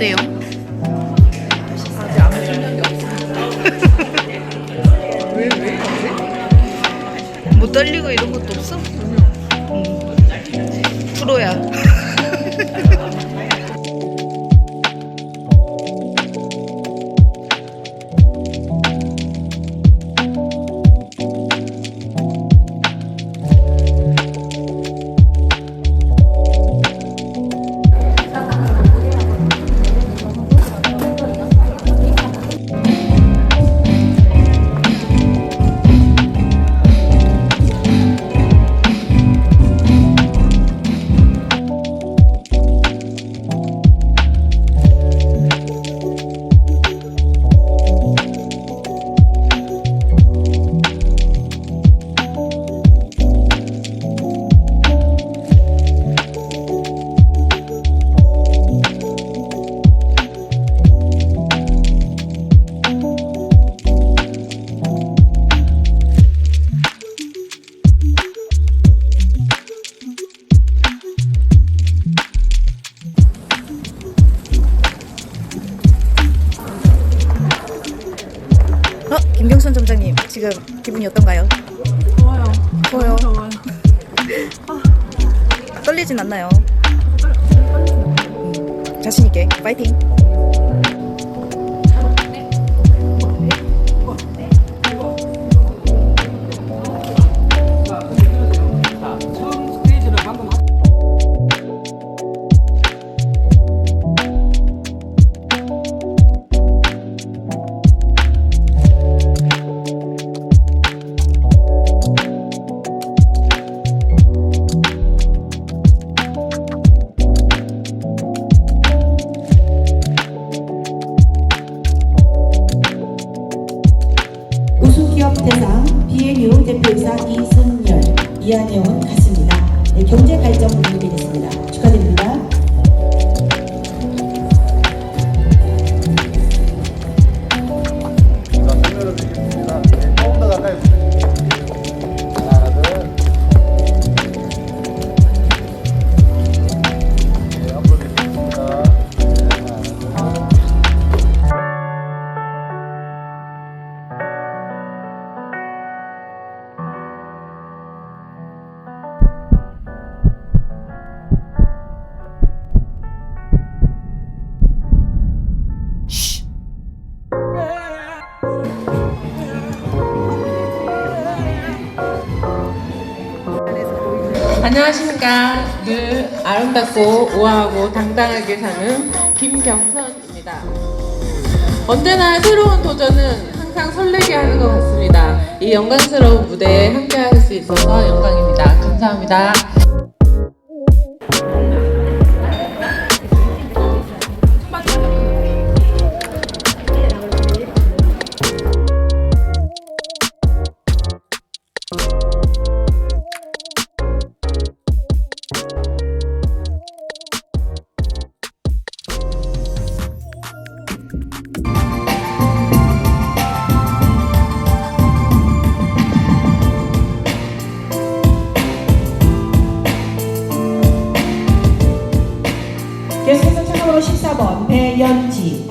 어때요? 아직 없어. 왜, 왜? 뭐 떨리고 이런 것도 없어? 음. 프로야. 김경선 점장님 지금 기분이 어떤가요? 좋아요. 좋아요. 좋아요. 떨리진 않나요? 음, 자신 있게 파이팅. 대상 BNU 대표이사 이승열, 이한영은 같습니다. 네, 경제 발전. 축하드립니다. 안녕하십니까. 늘 아름답고 우아하고 당당하게 사는 김경선입니다. 언제나 새로운 도전은 항상 설레게 하는 것 같습니다. 이 영광스러운 무대에 함께 할 수 있어서 영광입니다. 감사합니다. 계속해서 참가번호 14번 배연지,